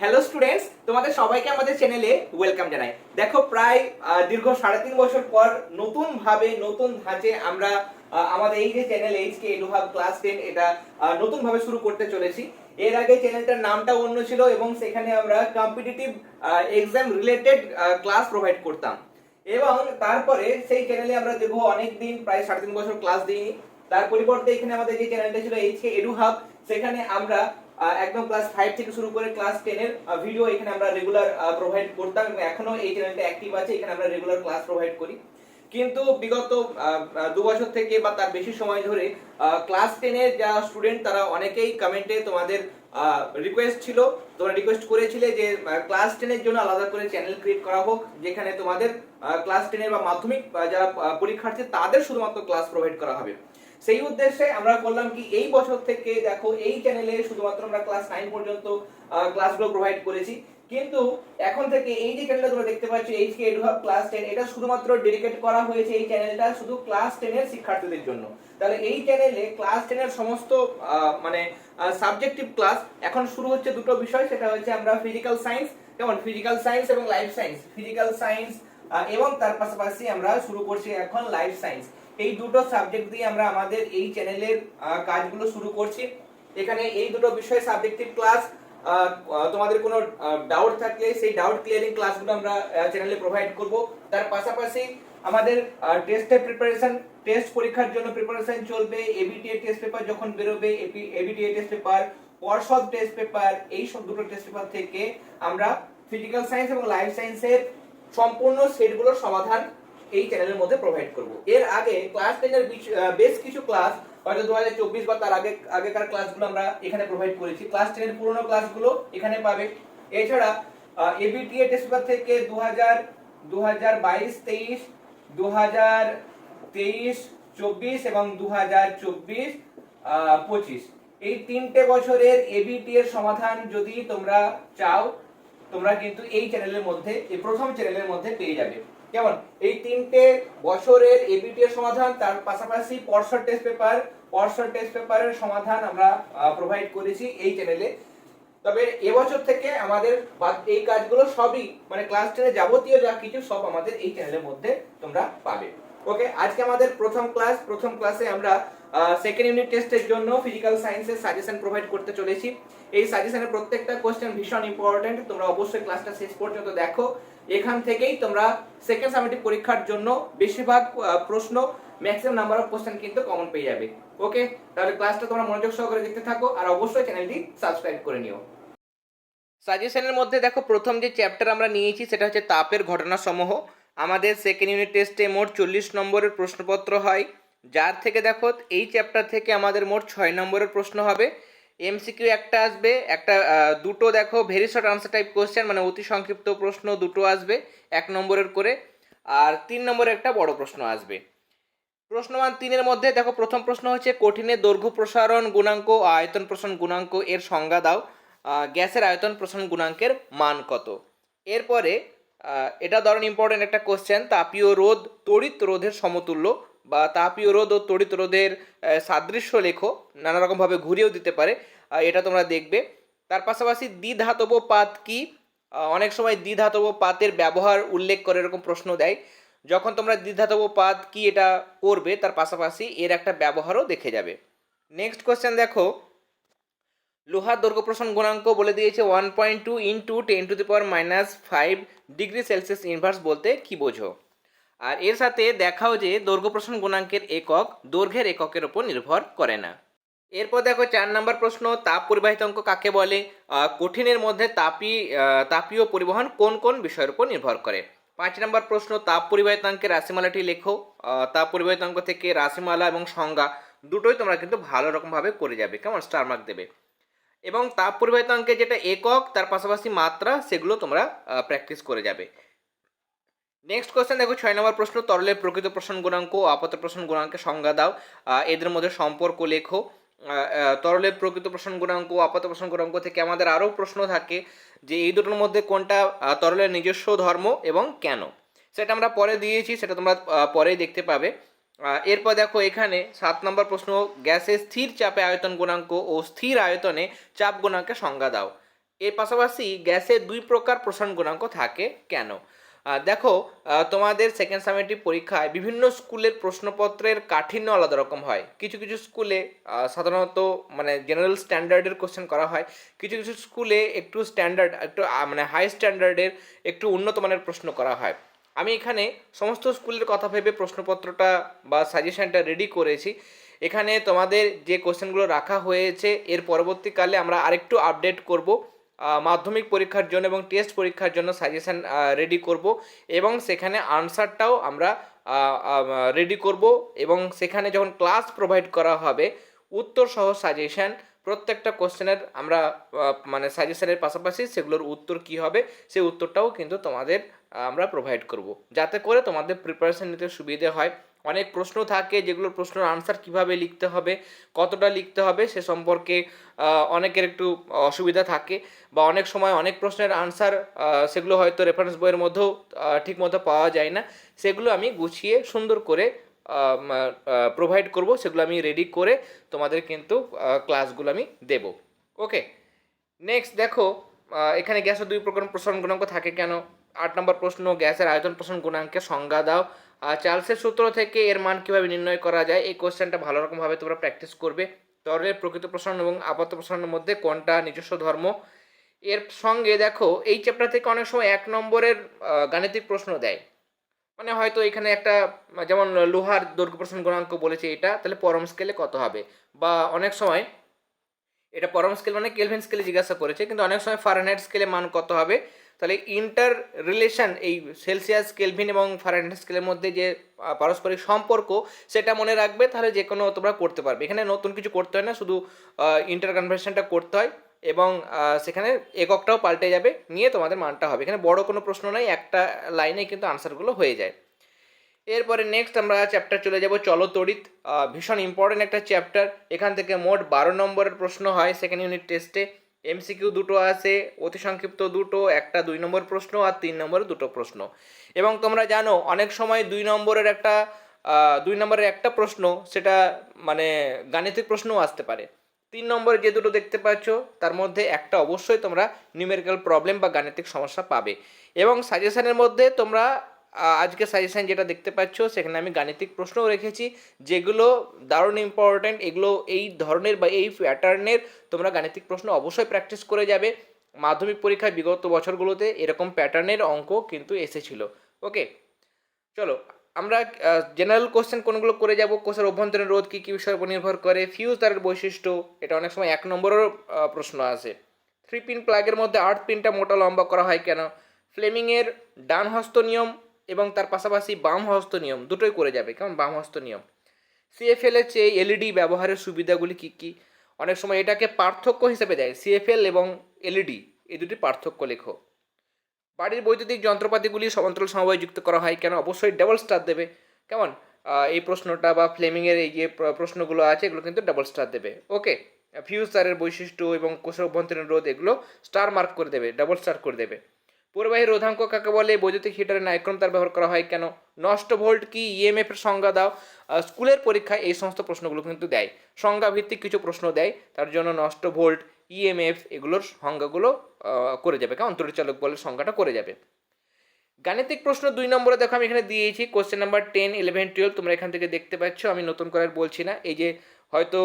Hello students তোমাদের সবাইকে আমাদের চ্যানেলে ওয়েলকাম জানাই। দেখো, প্রায় দীর্ঘ সাড়ে তিন বছর পর নতুন ভাবে নতুন ধাঁচে আমরা আমাদের এই যে channel HK Eduhub class ten এটা নতুন ভাবে শুরু করতে চলেছি। এর আগে চ্যানেলটার নামটা অন্য ছিল এবং সেখানে আমরা competitive exam related class provide করতাম। এবং তারপরে সেই চ্যানেলে আমরা দীর্ঘ অনেক দিন প্রায় সাড়ে তিন বছর ক্লাস দিইনি। তার পরিবর্তে এখানে আমাদের যে চ্যানেলটা ছিল এইচকে এডু হাব সেখানে আমরা একদম ক্লাস ফাইভ থেকে শুরু করে ক্লাস টেনের ভিডিও এখানে আমরা রেগুলার প্রোভাইড করতাম এবং এখনও এই চ্যানেলটা অ্যাক্টিভ আছে, এখানে আমরা রেগুলার ক্লাস প্রোভাইড করি। কিন্তু বিগত দু বছর থেকে বা তার বেশি সময় ধরে ক্লাস টেনের যা স্টুডেন্ট তারা অনেকেই কমেন্টে তোমাদের রিকোয়েস্ট ছিল, তোমরা রিকোয়েস্ট করেছিলে যে ক্লাস টেনের জন্য আলাদা করে চ্যানেল ক্রিয়েট করা হোক, যেখানে তোমাদের ক্লাস টেনের বা মাধ্যমিক যারা পরীক্ষার্থী তাদের শুধুমাত্র ক্লাস প্রোভাইড করা হবে। সেই উদ্দেশ্যে আমরা করলাম কি, এই বছর থেকে দেখো, এই চ্যানেলে শুধুমাত্র আমরা ক্লাস নাইন পর্যন্ত ক্লাসগুলো প্রোভাইড করেছি। কিন্তু এখন থেকে এই যে চ্যানেলটা তোমরা দেখতে পাচ্ছ এইচকে এডুহাব ক্লাস টেন এটা শুধুমাত্র ডেডিকেট করা হয়েছে এই চ্যানেলটা শুধু ক্লাস টেনের শিক্ষার্থীদের জন্য। তাহলে এই চ্যানেলে ক্লাস টেনের সমস্ত মানে সাবজেক্টিভ ক্লাস এখন শুরু হচ্ছে দুটো বিষয়, সেটা হচ্ছে আমরা ফিজিক্যাল সায়েন্স যেমন ফিজিক্যাল সায়েন্স এবং লাইফ সায়েন্স ফিজিক্যাল সায়েন্স এবং তার পাশাপাশি আমরা শুরু করছি এখন লাইফ সায়েন্স এই দুটো সাবজেক্ট দিয়ে আমরা আমাদের এই চ্যানেলের কাজগুলো শুরু করছি। এখানে এই দুটো বিষয় সাবজেক্টিভ ক্লাস তোমাদের কোনো ডাউট থাকলে সেই ডাউট ক্লিয়ারিং ক্লাসগুলো আমরা চ্যানেলে প্রোভাইড করব। তার পাশাপাশি আমাদের টেস্টের প্রিপারেশন টেস্ট পরীক্ষার জন্য প্রিপারেশন চলবে। এবিটিএ টেস্ট পেপার যখন বেরোবে এবিটিএ টেস্ট পেপার পর্ষদ টেস্ট পেপার এই সব দুটো টেস্ট পেপার থেকে আমরা ফিজিক্যাল সায়েন্স এবং লাইফ সায়েন্সের সম্পূর্ণ সেটগুলোর সমাধান এই চ্যানেলের মধ্যে প্রোভাইড করব। এর আগে ক্লাস টেনের বেশ কিছু ক্লাস হয়তো দু হাজার চব্বিশ বা তার আগে, আগেকার ক্লাসগুলো আমরা এখানে প্রোভাইড করেছি। ক্লাস টেনের পুরোনো ক্লাসগুলো এখানে পাবে। এছাড়া এবিটিএ টেস্ট পেপার থেকে দু হাজার দু হাজার বাইশ, তেইশ দু হাজার তেইশ, চব্বিশ এবং দু হাজার চব্বিশ পঁচিশ। এই তিনটে বছরের এবিটি এর সমাধান যদি তোমরা চাও, তোমরা কিন্তু এই চ্যানেলের মধ্যে, এই প্রথম চ্যানেলের মধ্যে পেয়ে যাবে। কেমন? এই তিনটে বছরের এবিটি এর সমাধান, তার পাশাপাশি পর্ষদ টেস্ট পেপার পর্ষদ টেস্ট পেপারের সমাধান আমরা প্রোভাইড করেছি এই চ্যানেলে তবে এবছর থেকে আমাদের এই কাজগুলো সবই মানে ক্লাস টেনে যাবতীয় যা কিছু সব আমাদের এই চ্যানেলের মধ্যে তোমরা পাবে। ওকে আজকে আমাদের প্রথম ক্লাস প্রথম ক্লাসে আমরা সেকেন্ড ইউনিট টেস্টের জন্য ফিজিক্যাল সায়েন্সের সাজেশন প্রোভাইড করতে চলেছি। এই সাজেশনের প্রত্যেকটা কোশ্চেন ভীষণ ইম্পর্টেন্ট তোমরা অবশ্যই ক্লাসটা শেষ পর্যন্ত দেখো। এখান থেকেই তোমরা সেকেন্ড সামেটিভ পরীক্ষার জন্য বেশিরভাগ প্রশ্ন ম্যাক্সিমাম নাম্বার অফ কোশ্চেন কিন্তু কমন পেয়ে যাবে। ওকে তাহলে ক্লাসটা তোমরা মনোযোগ সহকারে দেখতে থাকো আর অবশ্যই চ্যানেলটি সাবস্ক্রাইব করে নিও। সাজেশনের মধ্যে দেখো, প্রথম যে চ্যাপ্টার আমরা নিয়েছি সেটা হচ্ছে তাপের ঘটনা সমূহ আমাদের সেকেন্ড ইউনিট টেস্টে মোট চল্লিশ নম্বরের প্রশ্নপত্র হয়। যার থেকে দেখো, এই চ্যাপ্টার থেকে আমাদের মোট ছয় নম্বরের প্রশ্ন হবে। এমসিকিউ একটা আসবে, একটা দুটো দেখো very short answer type question মানে অতি সংক্ষিপ্ত প্রশ্ন দুটো আসবে, এক নম্বরের করে। আর তিন নম্বরের একটা বড় প্রশ্ন আসবে। প্রশ্নমান তিনের মধ্যে দেখো প্রথম প্রশ্ন হচ্ছে কঠিনের দৈর্ঘ্য প্রসারণ গুণাঙ্ক আয়তন প্রসারণ গুণাঙ্ক এর সংজ্ঞা দাও। গ্যাসের আয়তন প্রসারণ গুণাঙ্কের মান কত? এরপরে এটা ধরুন ইম্পর্টেন্ট একটা কোশ্চেন তাপীয় রোধ, তড়িৎ রোধের সমতুল্য। বা তাপীয় রোধ ও তড়িৎ রোধের সাদৃশ্য লেখো নানা রকমভাবে ঘুরিয়েও দিতে পারে। এটা তোমরা দেখবে। তার পাশাপাশি দ্বিধাতব পাত কি? অনেক সময় দ্বিধাতব পাতের ব্যবহার উল্লেখ করে এরকম প্রশ্ন দেয়। যখন তোমরা দ্বিধাতব পাত কি এটা করবে, তার পাশাপাশি এর একটা ব্যবহারও দেখে যাবে। নেক্সট কোশ্চেন দেখো। লোহার দৈর্ঘ্য প্রসারণ গুণাঙ্ক বলে দিয়েছে one point two into ten to the power minus five degree Celsius inverse বলতে কি বোঝো? আর এর সাথে দেখাও যে দৈর্ঘ্য প্রসারণ গুণাঙ্কের একক দৈর্ঘ্যের এককের ওপর নির্ভর করে না। এরপর দেখো চার নম্বর প্রশ্ন, তাপ পরিবাহিত অঙ্ক কাকে বলে? কঠিনের মধ্যে তাপি তাপীয় পরিবহন কোন কোন বিষয়ের উপর নির্ভর করে? পাঁচ নম্বর প্রশ্ন, তাপ পরিবাহিতাঙ্কের রাশিমালাটি লেখো। তাপ পরিবাহিতাঙ্ক থেকে রাশিমালা এবং সংজ্ঞা দুটোই তোমরা কিন্তু ভালো রকমভাবে করে যাবে, কেমন? স্টার মার্ক দেবে। এবং তাপ পরিবাহিতাঙ্কে যেটা একক, তার পাশাপাশি মাত্রা, সেগুলো তোমরা প্র্যাকটিস করে যাবে। নেক্সট কোশ্চেন দেখো, ছয় নম্বর প্রশ্ন, তরলের প্রকৃত প্রসারণ গুণাঙ্ক ও আপাত প্রসারণ গুণাঙ্কের সংজ্ঞা দাও। এদের মধ্যে সম্পর্ক লেখো। তরলের প্রকৃত প্রসারণ গুণাঙ্ক ও আপাত প্রসারণ গুণাঙ্ক থেকে আমাদের আরও প্রশ্ন থাকে যে এই দুটোর মধ্যে কোনটা তরলের নিজস্ব ধর্ম এবং কেন? সেটা আমরা পরে দিয়েছি, সেটা তোমরা পরেই দেখতে পাবে। এরপর দেখো, এখানে সাত নম্বর প্রশ্ন গ্যাসের স্থির চাপে আয়তন গুণাঙ্ক ও স্থির আয়তনে চাপ গুণাঙ্কের সংজ্ঞা দাও। এর পাশাপাশি গ্যাসের দুই প্রকার প্রসারণ গুণাঙ্ক থাকে, কেন? দেখো তোমাদের সেকেন্ড সামেটিভ পরীক্ষায় বিভিন্ন স্কুলের প্রশ্নপত্রের কাঠিন্য আলাদা রকম হয়। কিছু কিছু স্কুলে সাধারণত মানে জেনারেল স্ট্যান্ডার্ডের কোশ্চেন করা হয়। কিছু কিছু স্কুলে একটু স্ট্যান্ডার্ড একটু মানে হাই স্ট্যান্ডার্ডের একটু উন্নত মানের প্রশ্ন করা হয়। আমি এখানে সমস্ত স্কুলের কথা ভেবে প্রশ্নপত্রটা বা সাজেশনটা রেডি করেছি। এখানে তোমাদের যে কোশ্চেনগুলো রাখা হয়েছে, এর পরবর্তীকালে আমরা আরেকটু আপডেট করব। মাধ্যমিক পরীক্ষার জন্য এবং টেস্ট পরীক্ষার জন্য সাজেশন রেডি করব এবং সেখানে আনসারটাও আমরা রেডি করব এবং সেখানে যখন ক্লাস প্রোভাইড করা হবে, উত্তর সহ সাজেশন প্রত্যেকটা কোশ্চেনের আমরা মানে সাজেশনের পাশাপাশি সেগুলোর উত্তর কি হবে, সেই উত্তরটাও কিন্তু তোমাদের, আমরা প্রোভাইড করব। যাতে করে তোমাদের প্রিপারেশন নিতে সুবিধে হয়। অনেক প্রশ্ন থাকে যেগুলোর প্রশ্নের আনসার কীভাবে লিখতে হবে, কতটা লিখতে হবে সে সম্পর্কে অনেকের একটু অসুবিধা থাকে বা অনেক সময় অনেক প্রশ্নের আনসার সেগুলো হয়তো রেফারেন্স বইয়ের মধ্যেও ঠিক মতো পাওয়া যায় না। সেগুলো আমি গুছিয়ে সুন্দর করে প্রোভাইড করব, সেগুলো আমি রেডি করে তোমাদের কিন্তু ক্লাসগুলো আমি দেব। ওকে নেক্সট দেখো এখানে গ্যাসের দুই প্রকার প্রসারণ গুণাঙ্ক থাকে কেন? আট নম্বর প্রশ্ন, গ্যাসের আয়তন প্রসারণ গুণাঙ্কের সংজ্ঞা দাও। চার্লসের সূত্র থেকে এর মান কীভাবে নির্ণয় করা যায়, এই কোশ্চেনটা ভালো রকমভাবে তোমরা প্র্যাকটিস করবে। তরলের প্রকৃত প্রসারণ এবং আপাত প্রসারণের মধ্যে কোনটা নিজস্ব ধর্ম? এর সঙ্গে দেখো, এই চ্যাপ্টার থেকে অনেক সময় এক নম্বরের গাণিতিক প্রশ্ন দেয়। মানে হয়তো এখানে একটা, যেমন লোহার দৈর্ঘ্য প্রসারণ গুণাঙ্ক বলেছে এটা, তাহলে পরম স্কেলে কত হবে? বা অনেক সময়, এটা পরম স্কেল মানে কেলভিন স্কেলে জিজ্ঞাসা করেছে, কিন্তু অনেক সময় ফারেনহাইট স্কেলে মান কত হবে? তাহলে ইন্টার রিলেশন এই সেলসিয়াস কেলভিন এবং ফারেনহাইট স্কেলের মধ্যে যে পারস্পরিক সম্পর্ক, সেটা মনে রাখবে, তাহলে যে কোনো তোমরা করতে পারবে। এখানে নতুন কিছু করতে হয় না, শুধু ইন্টার কনভার্সনটা করতে হয় এবং সেখানে এককটাও পাল্টে যাবে, নিয়ে তোমাদের মানটা হবে। এখানে বড় কোনো প্রশ্ন নাই, একটা লাইনে কিন্তু আনসারগুলো হয়ে যায়। এরপরে নেক্সট আমরা চ্যাপ্টার চলে যাব চলতড়িৎ ভীষণ ইম্পর্টেন্ট একটা চ্যাপ্টার এখান থেকে মোট বারো নম্বরের প্রশ্ন হয় সেকেন্ড ইউনিট টেস্টে এমসিকিউ দুটো আছে, অতি সংক্ষিপ্ত দুটো, একটা দুই নম্বর প্রশ্ন আর তিন নম্বরের দুটো প্রশ্ন। এবং তোমরা জানো, অনেক সময় দুই নম্বরের একটা দুই নম্বরের একটা প্রশ্ন, সেটা মানে গাণিতিক প্রশ্নও আসতে পারে। তিন নম্বরে যে দুটো দেখতে পাচ্ছ, তার মধ্যে একটা অবশ্যই তোমরা নিউমেরিক্যাল প্রবলেম বা গাণিতিক সমস্যা পাবে। এবং সাজেশনের মধ্যে তোমরা আজকে সাজেশন যেটা দেখতে পাচ্ছ, সেখানে আমি গাণিতিক প্রশ্নও রেখেছি, যেগুলো দারুণ ইম্পর্ট্যান্ট এগুলো এই ধরনের বা এই প্যাটার্নের তোমরা গাণিতিক প্রশ্ন অবশ্যই প্র্যাকটিস করে যাবে। মাধ্যমিক পরীক্ষায় বিগত বছরগুলোতে এরকম প্যাটার্নের অঙ্ক কিন্তু এসেছিল। ওকে চলো, আমরা জেনারেল কোশ্চেন কোনগুলো করে যাব? কোষের অভ্যন্তরীণ রোধ কী কী বিষয়ের উপর নির্ভর করে? ফিউজ তারের বৈশিষ্ট্য? এটা অনেক সময় এক নম্বরেরও প্রশ্ন আসে। থ্রি পিন প্লাগের মধ্যে আর্থ পিনটা মোটা লম্বা করা হয় কেন? ফ্লেমিংয়ের ডান হস্ত নিয়ম এবং তার পাশাপাশি বাম হস্ত নিয়ম, দুটোই করে যাবে। কেমন? বাম হস্ত নিয়ম। সিএফএল এর চেয়ে এলইডি ব্যবহারের সুবিধাগুলি কী কী? অনেক সময় এটাকে পার্থক্য হিসেবে দেয় সিএফএল এবং এলইডি এই দুটি পার্থক্য লেখো। বাড়ির বৈদ্যুতিক যন্ত্রপাতিগুলি সমান্তরাল সমবায় যুক্ত করা হয় কেন? অবশ্যই ডাবল স্টার দেবে। কেমন? এই প্রশ্নটা বা ফ্লেমিংয়ের এই যে প্রশ্নগুলো আছে, এগুলো কিন্তু ডাবল স্টার দেবে। ওকে ফিউজ তারের বৈশিষ্ট্য এবং কোষের অভ্যন্তরীণ রোধ, এগুলো স্টার মার্ক করে দেবে ডাবল স্টার করে দেবে। পরিবাহী রোধাঙ্ক কাকে বলে? বৈদ্যুতিক হিটারে নাইক্রম তার ব্যবহার করা হয় কেন? নষ্ট ভোল্ট কি? ইএমএফ এর সংজ্ঞা দাও। স্কুলের পরীক্ষায় এই সমস্ত প্রশ্নগুলো কিন্তু দেয়। সংজ্ঞা ভিত্তিক কিছু প্রশ্ন দেয়। তার জন্য নষ্ট ভোল্ট ইএমএফ এগুলোর সংজ্ঞাগুলো করে যাবে। কেমন? তরিচালক বলে সংজ্ঞাটা করে যাবে। গাণিতিক প্রশ্ন দুই নম্বরে দেখো, আমি এখানে দিয়েছি। Question number ten eleven twelve তোমরা এখান থেকে দেখতে পাচ্ছ। আমি নতুন করে বলছি না। এই যে হয়তো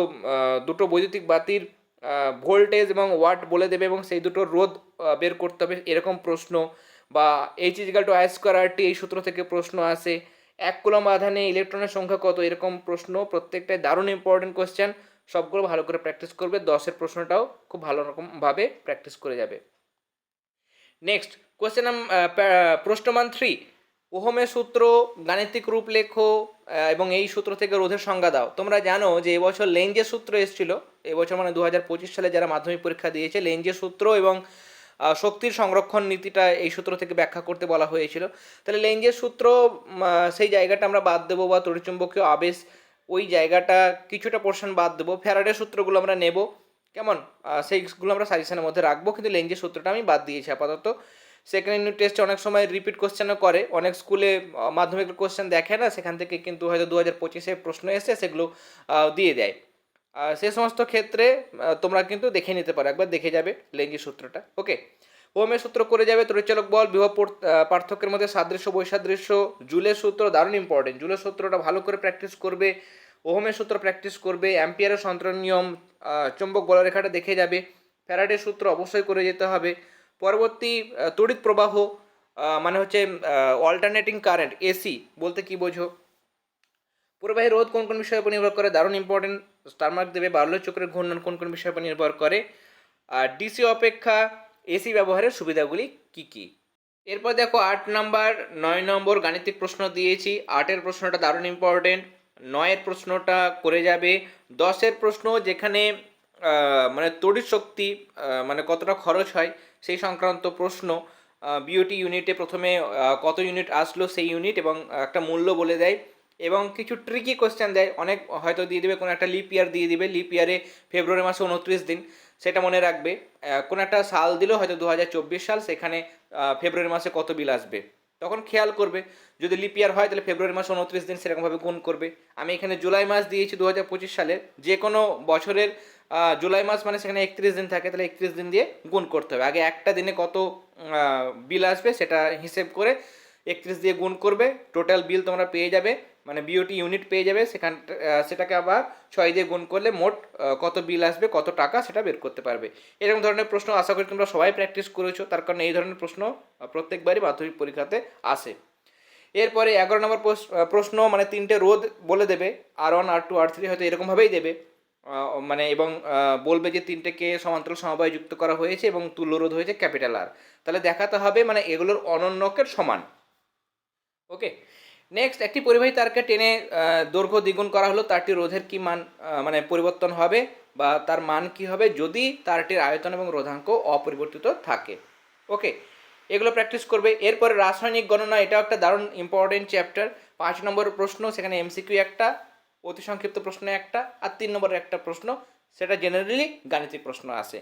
দুটো বৈদ্যুতিক বাতির ভোল্টেজ এবং ওয়াট বলে দেবে এবং সেই দুটো রোধ বের করতে হবে, এরকম প্রশ্ন। বা H equal to I square R T এই সূত্র থেকে প্রশ্ন আসে। এক কুলম আধানে ইলেকট্রনের সংখ্যা কত? এরকম প্রশ্ন, প্রত্যেকটাই দারুণ ইম্পর্টেন্ট কোশ্চেন সবগুলো ভালো করে প্র্যাকটিস করবে, দশের প্রশ্নটাও খুব ভালো রকমভাবে প্র্যাকটিস করে যাবে। নেক্সট কোয়েশ্চেন প্রশ্নমান থ্রি ওহমের সূত্র গাণিতিক রূপ লেখো এবং এই সূত্র থেকে রোধের সংজ্ঞা দাও। তোমরা জানো যে এবছর লেঞ্জের সূত্র এসেছিল, এবছর মানে দু হাজার পঁচিশ সালে যারা মাধ্যমিক পরীক্ষা দিয়েছে লেঞ্জের সূত্র এবং শক্তির সংরক্ষণ নীতিটা এই সূত্র থেকে ব্যাখ্যা করতে বলা হয়েছিল। তাহলে লেঞ্জের সূত্র সেই জায়গাটা আমরা বাদ দেবো বা তড়িৎচুম্বকীয় আবেশ, ওই জায়গাটা কিছুটা পোর্শন বাদ দেবো। ফ্যারাডের সূত্রগুলো আমরা নেব, কেমন? সেইগুলো আমরা সাজেশনের মধ্যে রাখব, কিন্তু লেঞ্জের সূত্রটা আমি বাদ দিয়েছি আপাতত। সেকেন্ড ইউনিট টেস্টে অনেক সময় রিপিট কোশ্চেনও করে, অনেক স্কুলে মাধ্যমিক কোশ্চেন দেখে না, সেখান থেকে কিন্তু হয়তো দু হাজার পঁচিশে প্রশ্ন এসে সেগুলো দিয়ে দেয়। সে সমস্ত ক্ষেত্রে তোমরা কিন্তু দেখে নিতে পারো। একবার দেখে যাবে লেঞ্জি সূত্রটা। ওকে ওমের সূত্র করে যাবে, তরিচালক বল, বিভব পার্থক্যের মধ্যে সাদৃশ্য, বৈসাদৃশ্য, জুলের সূত্র দারুণ ইম্পর্টেন্ট জুলের সূত্রটা ভালো করে প্র্যাকটিস করবে, ওহমের সূত্র প্র্যাকটিস করবে, অ্যাম্পিয়ারের সন্ত্রান নিয়ম চুম্বক বলরেখাটা দেখে যাবে, ফ্যারাডের সূত্র অবশ্যই করে যেতে হবে। পরবর্তী তড়িৎ প্রবাহ মানে হচ্ছে অল্টারনেটিং কারেন্ট এসি বলতে কি বোঝো? পূর্বাহী রোধ কোন কোন বিষয়ের উপর নির্ভর করে? দারুণ ইম্পর্টেন্ট স্টার মার্ক দেবে বার্লো চক্রের ঘূর্ণন কোন কোন বিষয়ের উপর নির্ভর করে? আর ডিসি অপেক্ষা এসি ব্যবহারের সুবিধাগুলি কি কি? এরপর দেখো আট নাম্বার নয় নম্বর গাণিতিক প্রশ্ন দিয়েছি। আটের প্রশ্নটা দারুণ ইম্পর্টেন্ট নয়ের প্রশ্নটা করে যাবে। দশের প্রশ্ন যেখানে মানে তড়িৎ শক্তি মানে কতটা খরচ হয় সেই সংক্রান্ত প্রশ্ন বিওটি ইউনিটে প্রথমে কত ইউনিট আসলো সেই ইউনিট এবং একটা মূল্য বলে দেয়। এবং কিছু ট্রিকি কোশ্চেন দেয়। অনেক হয়তো দিয়ে দেবে, কোনো একটা লিপ ইয়ার দিয়ে দিবে। লিপ ইয়ারে ফেব্রুয়ারি মাসে উনত্রিশ দিন, সেটা মনে রাখবে। কোনো একটা সাল দিলেও হয়তো দু হাজার চব্বিশ সাল, সেখানে ফেব্রুয়ারি মাসে কত বিল আসবে। তখন খেয়াল করবে। যদি লিপ ইয়ার হয়, তাহলে ফেব্রুয়ারি মাসে উনত্রিশ দিন সেরকমভাবে গুণ করবে। আমি এখানে জুলাই মাস দিয়েছি দু হাজার পঁচিশ সালের যে কোনো বছরের জুলাই মাস মানে সেখানে একত্রিশ দিন থাকে, তাহলে একত্রিশ দিন দিয়ে গুণ করতে হবে। আগে একটা দিনে কত বিল আসবে, সেটা হিসেব করে একত্রিশ দিয়ে গুণ করবে। টোটাল বিল তোমরা পেয়ে যাবে। মানে বিওটি ইউনিট পেয়ে যাবে, সেখান সেটাকে আবার ছয় দিয়ে গুণ করলে মোট কত বিল আসবে, কত টাকা সেটা বের করতে পারবে। এরকম ধরনের প্রশ্ন আশা করি তোমরা সবাই প্র্যাকটিস করেছ, তার কারণে এই ধরনের প্রশ্ন প্রত্যেকবারই মাধ্যমিক পরীক্ষাতে আসে। এরপরে এগারো নম্বর প্রশ- প্রশ্ন মানে তিনটে রোধ বলে দেবে R one R two R three হয়তো এরকমভাবেই দেবে মানে এবং বলবে যে তিনটেকে সমান্তরাল সমবায় যুক্ত করা হয়েছে এবং তুল্য রোধ হয়েছে ক্যাপিটাল আর তাহলে দেখাতে হবে মানে এগুলোর অনন্যকের সমান। ওকে নেক্সট একটি পরিবাহী তারকে টেনে দৈর্ঘ্য দ্বিগুণ করা হলো। তারটি রোধের কি মান মানে পরিবর্তন হবে বা তার মান কি হবে যদি তারটির আয়তন এবং রোধাঙ্ক অপরিবর্তিত থাকে? ওকে এগুলো প্র্যাকটিস করবে। এরপরে রাসায়নিক গণনা, এটাও একটা দারুণ ইম্পর্টেন্ট চ্যাপ্টার পাঁচ নম্বর প্রশ্ন, সেখানে এমসিকিউ একটা, অতি সংক্ষিপ্ত প্রশ্ন একটা, আর তিন নম্বরের একটা প্রশ্ন, সেটা জেনারেলি গাণিতিক প্রশ্ন আসে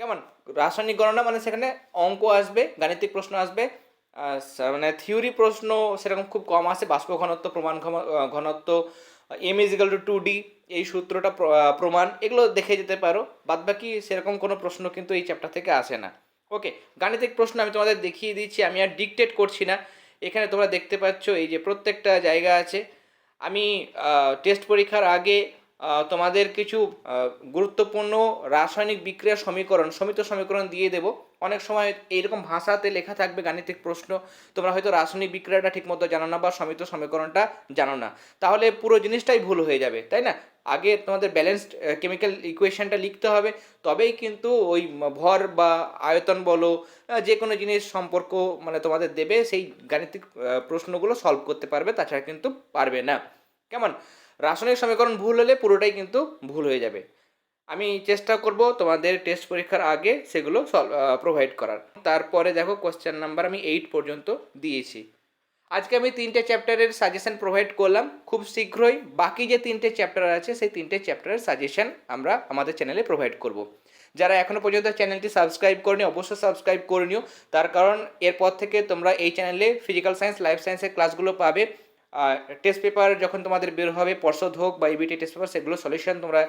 কেমন? রাসায়নিক গণনা মানে সেখানে অঙ্ক আসবে, গাণিতিক প্রশ্ন আসবে। মানে থিওরি প্রশ্ন সেরকম খুব কম আসে বাষ্প ঘনত্ব, প্রমাণ ঘনত্ব M equal to two D এই সূত্রটা প্রমাণ, এগুলো দেখে যেতে পারো। বাদবাকি সেরকম কোনো প্রশ্ন কিন্তু এই চ্যাপ্টার থেকে আসে না। ওকে গাণিতিক প্রশ্ন আমি তোমাদের দেখিয়ে দিচ্ছি, আমি আর ডিকটেট করছি না। এখানে তোমরা দেখতে পাচ্ছ এই যে প্রত্যেকটা জায়গা আছে। আমি টেস্ট পরীক্ষার আগে তোমাদের কিছু গুরুত্বপূর্ণ রাসায়নিক বিক্রিয়া সমীকরণ, সমিত সমীকরণ দিয়ে দেবো। অনেক সময় এইরকম ভাষাতে লেখা থাকবে গাণিতিক প্রশ্ন, তোমরা হয়তো রাসায়নিক বিক্রিয়াটা ঠিকমতো জানো না বা সমিত সমীকরণটা জানো না। তাহলে পুরো জিনিসটাই ভুল হয়ে যাবে, তাই না? আগে তোমাদের ব্যালেন্সড কেমিক্যাল ইকুয়েশনটা লিখতে হবে, তবেই কিন্তু ওই ভর বা আয়তন বলো যে কোনো জিনিস সম্পর্ক মানে তোমাদের দেবে, সেই গাণিতিক প্রশ্নগুলো সলভ করতে পারবে, তাছাড়া কিন্তু পারবে না। কেমন? রাসায়নিক সমীকরণ ভুল হলে পুরোটাই কিন্তু ভুল হয়ে যাবে। আমি চেষ্টা করব তোমাদের টেস্ট পরীক্ষার আগে সেগুলো সলভ প্রোভাইড করার। তারপরে দেখো কোশ্চেন নাম্বার আমি এইট পর্যন্ত দিয়েছি। আজকে আমি তিনটে চ্যাপ্টারের সাজেশন প্রোভাইড করলাম। খুব শীঘ্রই বাকি যে তিনটে চ্যাপ্টার আছে, সেই তিনটে চ্যাপ্টারের সাজেশন আমরা আমাদের চ্যানেলে প্রোভাইড করব। যারা এখনও পর্যন্ত চ্যানেলটি সাবস্ক্রাইব করেনি, অবশ্যই সাবস্ক্রাইব করে নিও। তার কারণ এরপর থেকে তোমরা এই চ্যানেলে ফিজিক্যাল সায়েন্স লাইফ সায়েন্সের ক্লাসগুলো পাবে। টেস্ট পেপার যখন তোমাদের বের হবে, পর্ষদ হোক বা ইবিটি টেস্ট পেপার সেগুলো সলিউশন তোমরা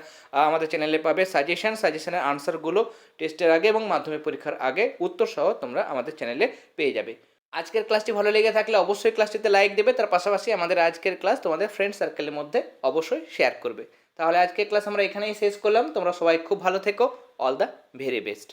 আমাদের চ্যানেলে পাবে। সাজেশন সাজেশনের আনসারগুলো টেস্টের আগে এবং মাধ্যমিক পরীক্ষার আগে উত্তর সহ তোমরা আমাদের চ্যানেলে পেয়ে যাবে। আজকের ক্লাসটি ভালো লেগে থাকলে অবশ্যই ক্লাসটিতে লাইক দেবে। তার পাশাপাশি আমাদের আজকের ক্লাস তোমাদের ফ্রেন্ড সার্কেলের মধ্যে অবশ্যই শেয়ার করবে। তাহলে আজকের ক্লাস আমরা এখানেই শেষ করলাম। তোমরা সবাই খুব ভালো থেকো। All the very best